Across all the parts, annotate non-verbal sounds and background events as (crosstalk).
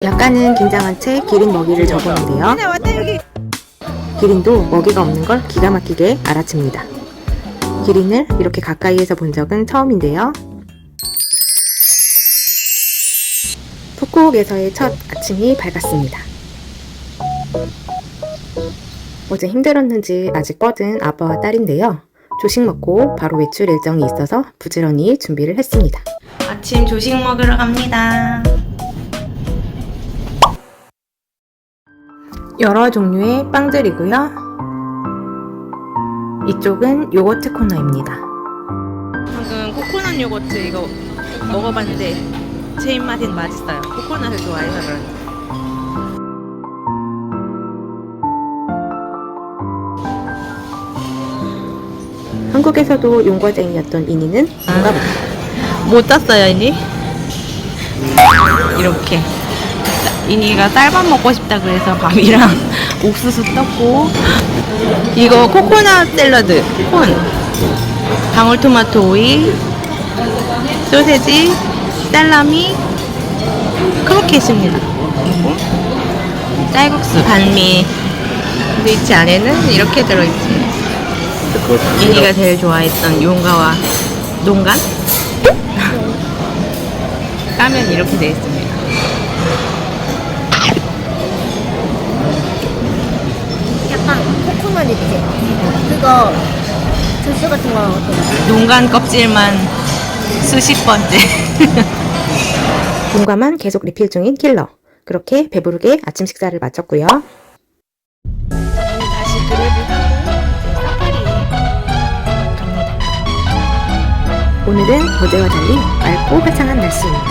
약간은 긴장한 채 기린 먹이를 줘보는데요. 네. 기린도 먹이가 없는 걸 기가 막히게 알아챕니다. 기린을 이렇게 가까이에서 본 적은 처음인데요. 푸꾸옥에서의 첫 아침이 밝았습니다. 어제 힘들었는지 아직 뻗은 아빠와 딸인데요. 조식 먹고 바로 외출 일정이 있어서 부지런히 준비를 했습니다. 아침 조식 먹으러 갑니다. 여러 종류의 빵들이고요. 이쪽은 요거트 코너입니다. 방금 코코넛 요거트 이거 먹어봤는데 제 입맛엔 맛있어요. 코코넛을 좋아해서 그런지. 한국에서도 용과쟁이였던 이니는 뭔가 못 땄어요, 이니? 이렇게. 이니가 쌀밥 먹고 싶다 그래서 밥이랑 (laughs) 옥수수 떴고. 이거 코코넛 샐러드 콘. 방울토마토 오이 소세지 살라미 크로켓입니다. 그리고 쌀국수 반미. 스위치 안에는 이렇게 들어있습니다. 이니가 제일 좋아했던 용가와 농간 (laughs) 까면 이렇게 되어 있습니다. 코코넛 있지? 그거 주스 같은 거랑 어때? 농간 껍질만 수십 번째. (laughs) 공감만 계속 리필 중인 킬러. 그렇게 배부르게 아침 식사를 마쳤고요. 다시 그랩을 타고 이제 사파리에 갑니다. 오늘은 어제와 달리 맑고 화창한 날씨입니다.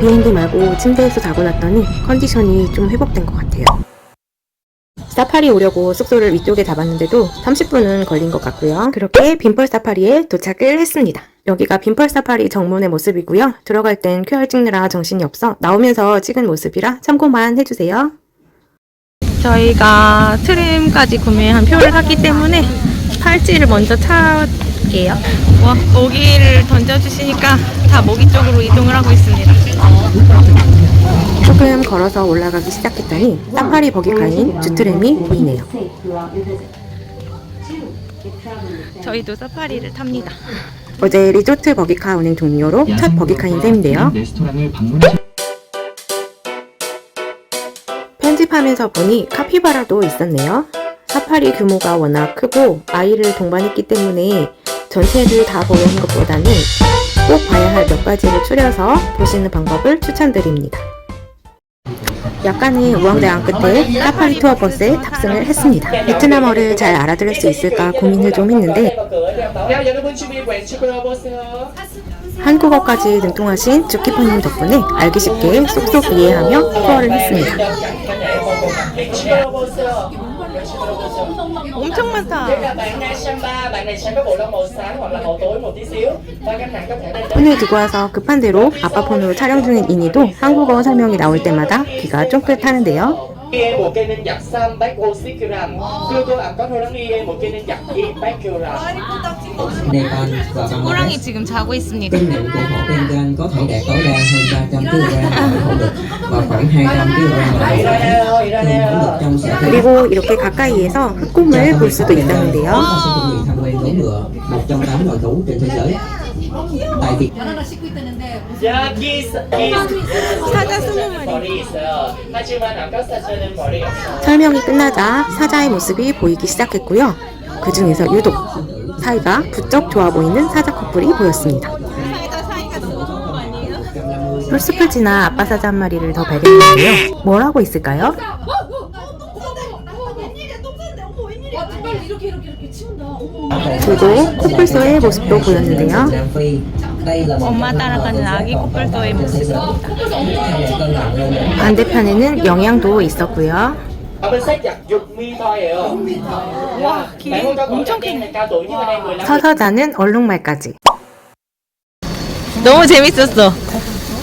비행기 말고 침대에서 자고 났더니 컨디션이 좀 회복된 것 같아요. 사파리 오려고 숙소를 위쪽에 잡았는데도 30분은 걸린 것 같고요. 그렇게 빈펄 사파리에 도착을 했습니다. 여기가 빈펄 사파리 정문의 모습이고요. 들어갈 땐 QR 찍느라 정신이 없어 나오면서 찍은 모습이라 참고만 해주세요. 저희가 트림까지 구매한 표를 샀기 때문에 팔찌를 먼저 차게요. 와, 모기를 던져주시니까 다 모기 쪽으로 이동을 하고 있습니다. 조금 걸어서 올라가기 시작했더니 사파리 버기카인 주트램이 보이네요. 저희도 사파리를 탑니다. 어제 리조트 버기카 운행 종료로 첫 버기카인 셈인데요. 편집하면서 보니 카피바라도 있었네요. 사파리 규모가 워낙 크고 아이를 동반했기 때문에 전체를 다 보는 것보다는 꼭 봐야 할 몇 가지를 추려서 보시는 방법을 추천드립니다. 약간의 우왕좌왕 끝에 사파리 투어 버스에 탑승을 했습니다. 베트남어를 잘 알아들을 수 있을까 고민을 좀 했는데 한국어까지 능통하신 주키퍼님 덕분에 알기 쉽게 쏙쏙 이해하며 투어를 했습니다. 엄청 많다. 폰을 두고 와서 급한 대로 아빠 폰으로 촬영 중인 이니도 한국어 설명이 나올 때마다 귀가 쫑긋하는데요. kia một cây ninh giặc sam bách ô xích kiram cưa cô ẩm có thôi lắm đi một cây ninh giặc y bách kiram Nepal và 호랑이 Bangladesh. 지금 자고 있습니다. Cân nặng của họ Bengal có thể đạt tối đa hơn 300 kg ở hậu đực và khoảng 200 kg ở đi ra đây hậu thôi đi ra Thường đây hậu đực thôi trong sẽ 그리고 이렇게 가까이에서 흑곰을 볼 수도 있다는데요. ta sẽ cho người tham quan gấu ngựa, một trong tám loài gấu trên thế giới. Tại Việt 사자 마리. 머리 있어요 하지만 아까 사자는 머리 없어요 설명이 끝나자 사자의 모습이 보이기 시작했고요. 그 중에서 유독 사이가 부쩍 좋아 보이는 사자 커플이 보였습니다. 풀숲을 지나 아빠 사자 한 마리를 더 발견했는데요. 뭘 하고 있을까요? 그리고 코뿔소의 모습도 보였는데요. 엄마 따라가는 아기 코뿔소의 모습입니다. 반대편에는 영양도 있었고요. 와, cổ 엄청 giặt đen này cao tuổi như bên em 15 서서 자는 얼룩말까지. 너무 재밌었어.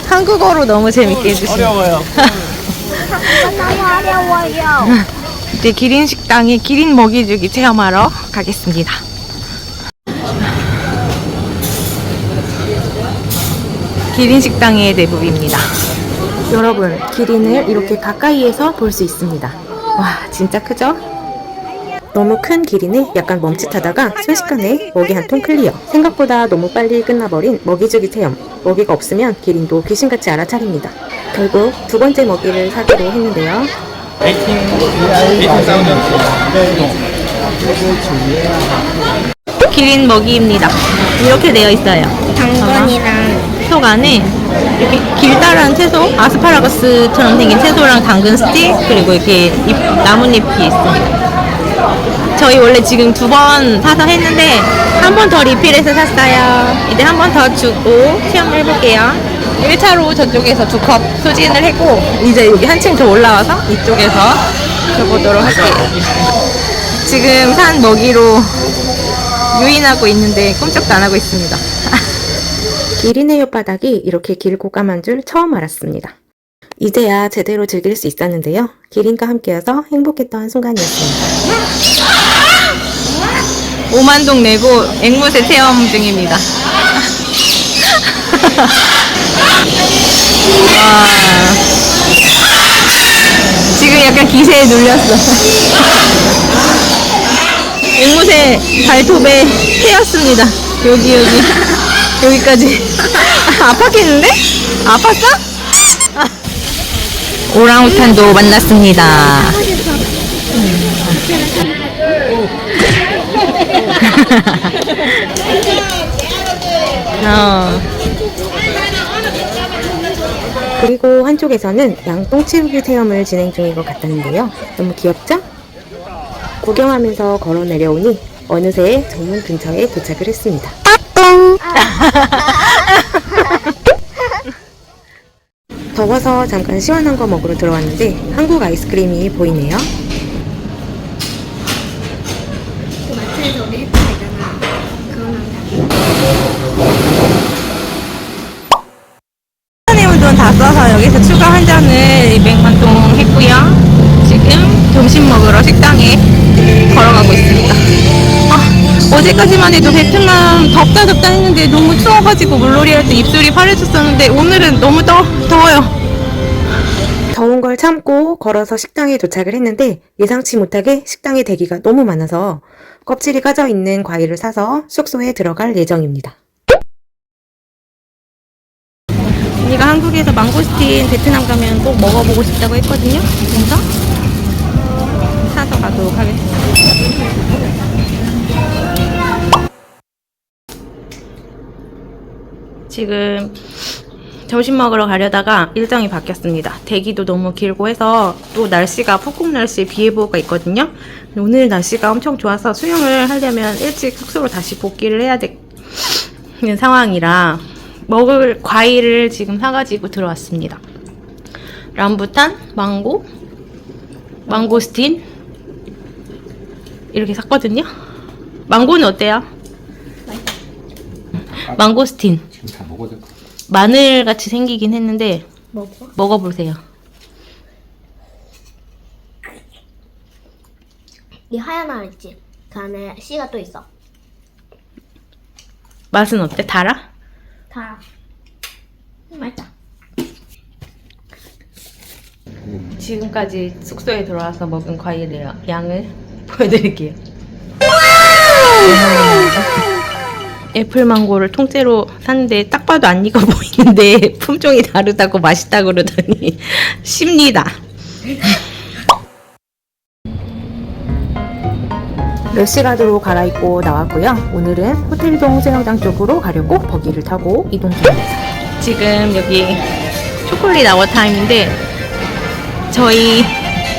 한국어로 너무 재밌게 해주시네. 어려워요. 이제 기린 식당에 기린 먹이주기 체험하러 가겠습니다. 기린 식당의 대부입니다. 여러분, 기린을 이렇게 가까이에서 볼 수 있습니다. 와, 진짜 크죠? 너무 큰 기린에 약간 멈칫하다가 순식간에 먹이 한 통 클리어. 생각보다 너무 빨리 끝나버린 먹이주기 체험. 먹이가 없으면 기린도 귀신같이 알아차립니다. 결국 두 번째 먹이를 사기로 했는데요. 기린 먹이입니다. 이렇게 되어 있어요. 당근이랑 속 안에 이렇게 길다란 채소, 아스파라거스처럼 생긴 채소랑 당근 스틱, 그리고 이렇게 잎, 나뭇잎이 있습니다. 저희 원래 지금 두 번 사서 했는데 한 번 더 리필해서 샀어요. 이제 한 번 더 주고 체험을 해볼게요. 1차로 저쪽에서 두 컵 소진을 했고 이제 여기 한층 더 올라와서 이쪽에서 줘보도록 할게요. 지금 산 먹이로 유인하고 있는데 꼼짝도 안 하고 있습니다. (laughs) 기린의 혓바닥이 이렇게 길고 까만 줄 처음 알았습니다. 이제야 제대로 즐길 수 있었는데요. 기린과 함께여서 행복했던 순간이었습니다. 5만 동 내고 앵무새 체험 중입니다. 와. 지금 약간 기세에 눌렸어. 앵무새 발톱에 태였습니다. 여기 여기 여기까지. (laughs) 아팠겠는데? 아팠어? 오랑우탄도 만났습니다. (laughs) 어. 그리고 한쪽에서는 양똥 치우기 체험을 진행 중인 것 같다는데요. 너무 귀엽죠? 구경하면서 걸어 내려오니 어느새 정문 근처에 도착을 했습니다. (laughs) 더워서 잠깐 시원한 거 먹으러 들어왔는데 한국 아이스크림이 보이네요. 그 마트에서 우리 했던 거 있잖아. 그거는 돈다 써서 여기서 추가 한 잔을 200만 동 했고요. 지금 점심 먹으러 식당에 걸어가고 있습니다. 아, 어제까지만 해도 베트남 덥다 덥다 했는데 너무 추워가지고 물놀이 할 때 입술이 파래졌었는데 오늘은 너무 더워, 더워요. 더운 걸 참고 걸어서 식당에 도착을 했는데 예상치 못하게 식당에 대기가 너무 많아서 껍질이 까져 있는 과일을 사서 숙소에 들어갈 예정입니다. 언니가 한국에서 망고스틴 베트남 가면 꼭 먹어보고 싶다고 했거든요. 그래서 사서 가도록 하겠습니다. 지금 점심 먹으러 가려다가 일정이 바뀌었습니다. 대기도 너무 길고 해서 또 날씨가 북극 날씨 비 예보가 있거든요. 오늘 날씨가 엄청 좋아서 수영을 하려면 일찍 숙소로 다시 복귀를 해야 되는 상황이라 먹을 과일을 지금 사가지고 들어왔습니다. 람부탄, 망고, 망고스틴 이렇게 샀거든요. 망고는 어때요? 망고스틴. 지금 다 먹어도 될것 같아. 마늘 같이 생기긴 했는데 먹어? 먹어보세요. 이 하얀 알 있지? 그 안에 씨가 또 있어. 맛은 어때? 달아? 다. 맛있다. 지금까지 숙소에 들어와서 먹은 과일의 양을 (laughs) 보여드릴게요. (laughs) 애플 망고를 통째로 샀는데 딱 봐도 안 익어 (laughs) 보이는데 품종이 다르다고 맛있다고 그러더니 (laughs) 쉽니다. 러시가드로 갈아입고 나왔고요. 오늘은 호텔동 수영장 쪽으로 가려고 버기를 타고 이동 중입니다. 지금 여기 초콜릿 아워 타임인데 저희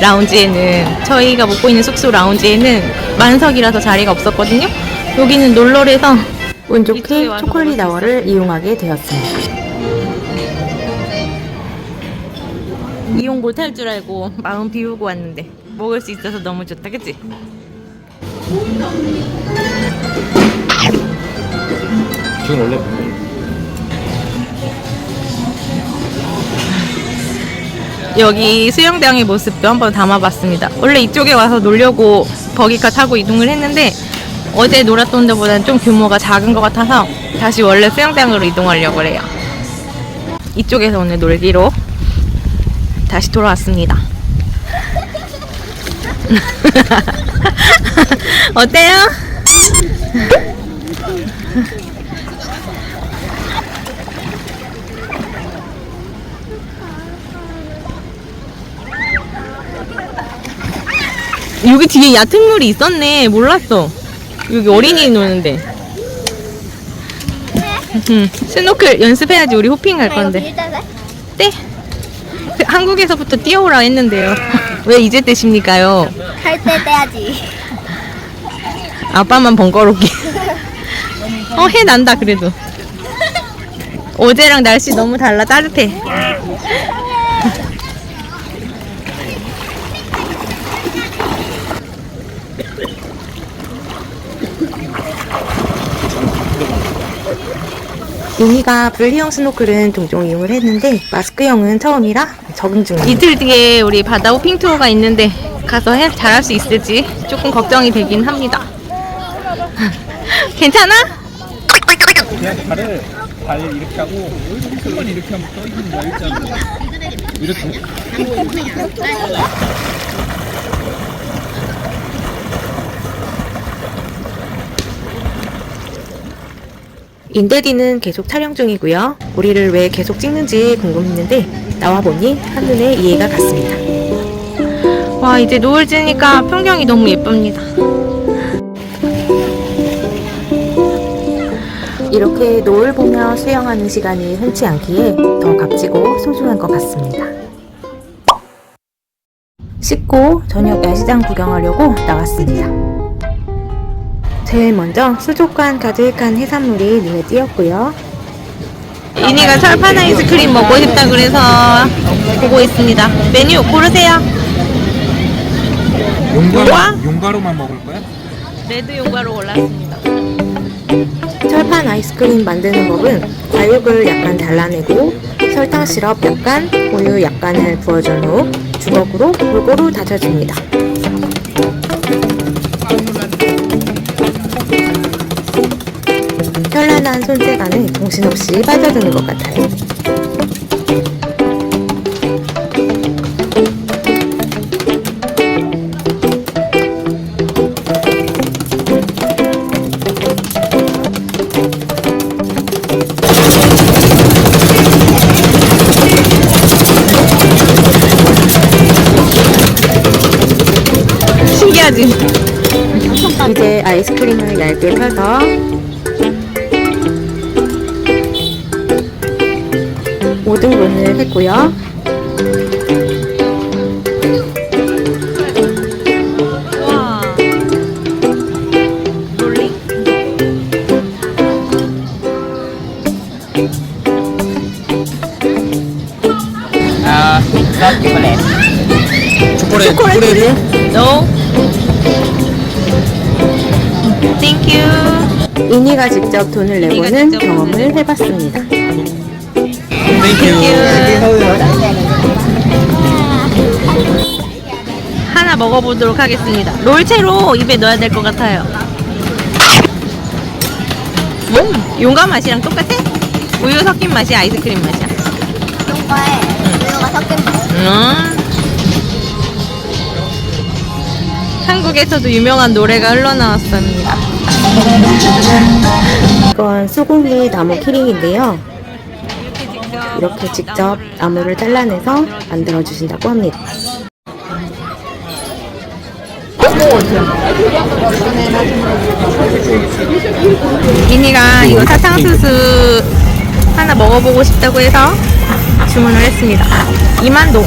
라운지에는 저희가 묵고 있는 숙소 라운지에는 만석이라서 자리가 없었거든요. 여기는 놀러래서 운 좋게 초콜릿 아워를 이용하게 되었습니다. 이용 못할 줄 알고 (laughs) 마음 비우고 왔는데 먹을 수 있어서 너무 좋다, 그치? 지금 원래 여기 수영장의 모습도 한번 담아봤습니다. 원래 이쪽에 와서 놀려고 버기카 타고 이동을 했는데 어제 놀았던 데보다는 좀 규모가 작은 것 같아서 다시 원래 수영장으로 이동하려고 해요. 이쪽에서 오늘 놀기로 다시 돌아왔습니다. (laughs) 어때요? (laughs) 여기 뒤에 얕은 물이 있었네. 몰랐어. 여기 어린이 노는데. 음, 스노클 연습해야지. 우리 호핑 갈 건데. 네. 그 한국에서부터 뛰어오라 했는데요. (laughs) 왜 이제 떼십니까요? 할때 떼야지. 아빠만 번거롭게. (laughs) 어, 해 난다, 그래도. 어제랑 날씨 너무 달라, 따뜻해. 미니가 분리형 스노클은 종종 이용을 했는데 마스크형은 처음이라 적응 중이에요. 이틀 뒤에 우리 바다 호핑 투어가 있는데 가서 해, 잘할 수 있을지 조금 걱정이 되긴 합니다. (laughs) 괜찮아? 그냥 발을 발 이렇게 하고 손만 이렇게 하면 떠 있는 거야 일자로. 이렇게. 인데디는 계속 촬영 중이고요. 우리를 왜 계속 찍는지 궁금했는데 나와 보니 한눈에 이해가 갔습니다. 와 이제 노을 지니까 풍경이 너무 예쁩니다. 이렇게 노을 보며 수영하는 시간이 흔치 않기에 더 값지고 소중한 것 같습니다. 씻고 저녁 야시장 구경하려고 나왔습니다. 제일 먼저 수족관 가득한 해산물이 눈에 띄었고요. 이니가 철판 아이스크림 먹고 싶다 그래서 보고 있습니다. 메뉴 고르세요. 용과? 용과 용과로만 먹을 거야? 레드 용과로 골랐습니다. 철판 아이스크림 만드는 법은 과육을 약간 잘라내고 설탕 시럽 약간, 우유 약간을 부어준 후 주걱으로 골고루 다져줍니다. 현란한 손재간에 정신없이 빠져드는 것 같아요. 신기하지? 이제 아이스크림을 얇게 펴서 분을 했고요. 아, 넛 초콜릿. 초콜릿 초콜릿. No. Thank you. 이니가 직접 돈을 내보는 직접 경험을 해봤습니다. 땡큐. 하나 먹어보도록 하겠습니다. 롤체로 입에 넣어야 될 것 같아요. 음, 용감 맛이랑 똑같아? 우유 섞인 맛이 아이스크림 맛이야. 똥과에 우유가 섞인 맛. 음. 한국에서도 유명한 노래가 흘러나왔습니다. 이건 수국리 나무 키링인데요. 이렇게 직접 나무를 잘라내서 만들어 주신다고 합니다. 이니가 이거 사탕수수 하나 먹어보고 싶다고 해서 주문을 했습니다. 2만동.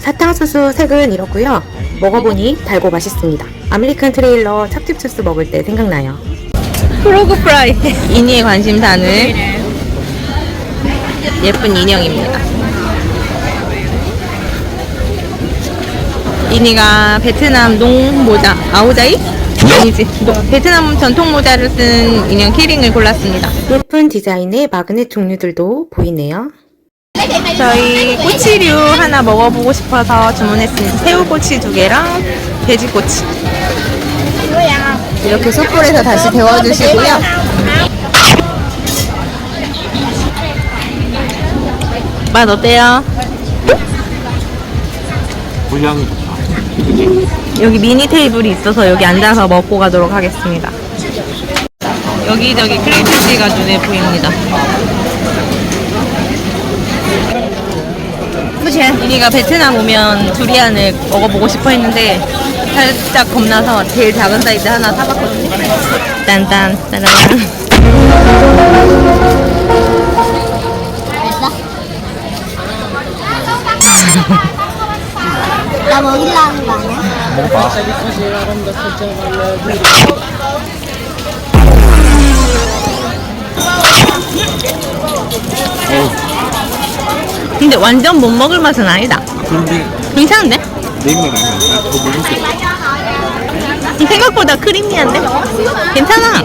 사탕수수 색은 이렇고요. 먹어보니 달고 맛있습니다. 아메리칸 트레일러 찹집 주스 먹을 때 생각나요. 프로그 프라이. (laughs) 이니의 관심사는 예쁜 인형입니다. 이니가 베트남 농 모자, 아오자이? 아니지. 뭐, 베트남 전통 모자를 쓴 인형 키링을 골랐습니다. 예쁜 디자인의 마그넷 종류들도 보이네요. 저희 꼬치류 하나 먹어보고 싶어서 주문했습니다. 새우꼬치 두 개랑 돼지꼬치. 이렇게 숯불에서 다시 데워주시고요. 맛 어때요? 분량이 좋다. 여기 미니 테이블이 있어서 여기 앉아서 먹고 가도록 하겠습니다. 여기저기 크레이피시가 눈에 보입니다. 이니가 베트남 오면 두리안을 먹어보고 싶어 했는데 살짝 겁나서 제일 작은 사이즈 하나 사봤거든요. 딴딴 따라란. 근데 완전 못 먹을 맛은 아니다. 그런데 괜찮은데? 내 입맛 아니야. 나더 먹을 수 있어. 생각보다 크리미한데? 괜찮아.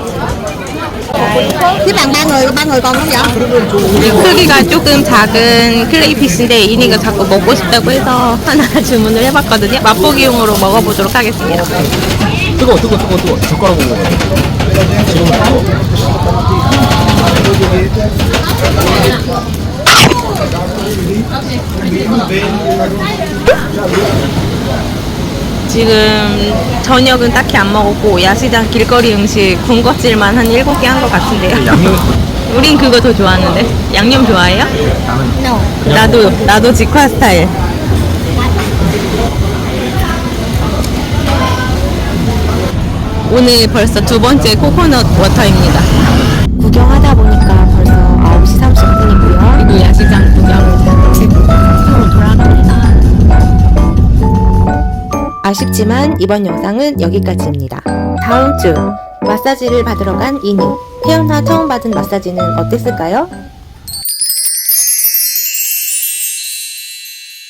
Ba người, ba người còn không vậy? 크기가 조금 작은 클레이피쉬인데 이니가 자꾸 먹고 싶다고 해서 하나 (laughs) 주문을 해봤거든요. 맛보기용으로 먹어보도록 하겠습니다. 뜨거워, 뜨거워, 뜨거워, 뜨거워. 젓가락으로 먹어. 지금 저녁은 딱히 안 먹었고 야시장 길거리 음식 군것질만 한 7개 한 것 같은데요. 양념 (laughs) 우린 그거 더 좋아하는데. 양념 좋아해요? No. 나도 나도 직화 스타일. 오늘 벌써 두 번째 코코넛 워터입니다. 구경하다 보니까 벌써 9시 30분이고요. 그리고 야시장 구경을 마치고 서로 돌아갑니다. 아쉽지만 이번 영상은 여기까지입니다. 다음 주 마사지를 받으러 간 이니. 태어나 처음 받은 마사지는 어땠을까요?